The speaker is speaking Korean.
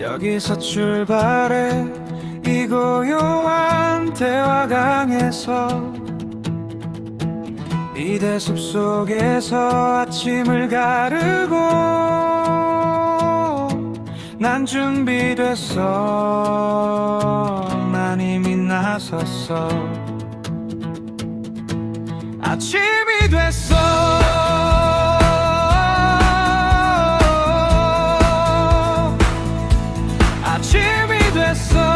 여기서 출발해. 이 고요한 대화강에서 이대 숲속에서 아침을 가르고 난 준비됐어. 난 이미 나섰어. 아침이 됐어 아침이 됐어.